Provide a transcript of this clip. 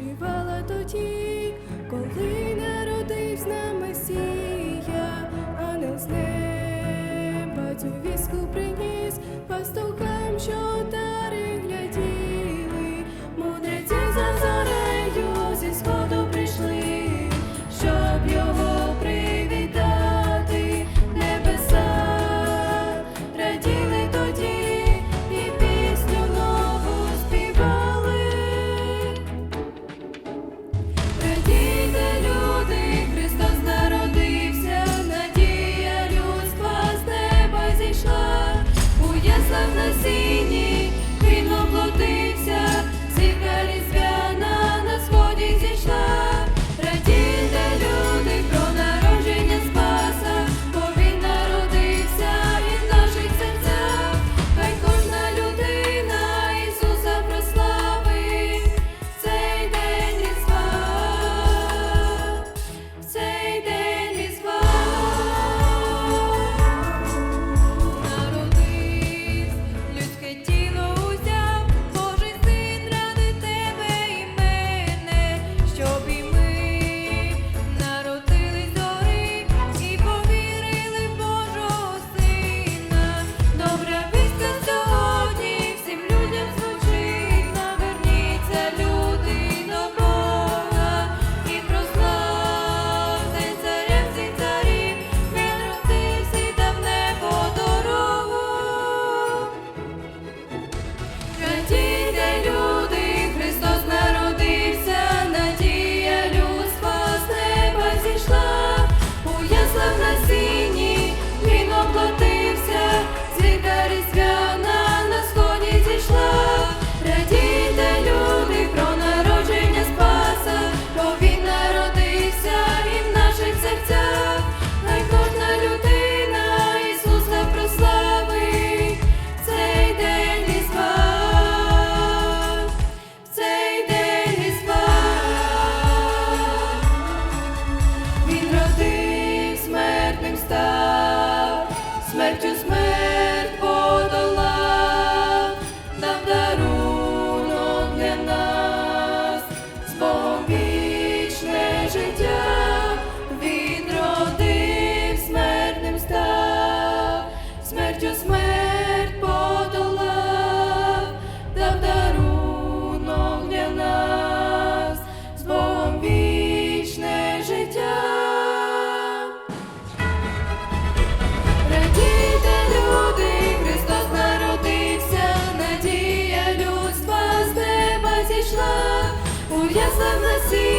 спочивала тоді, коли. just give them the sea.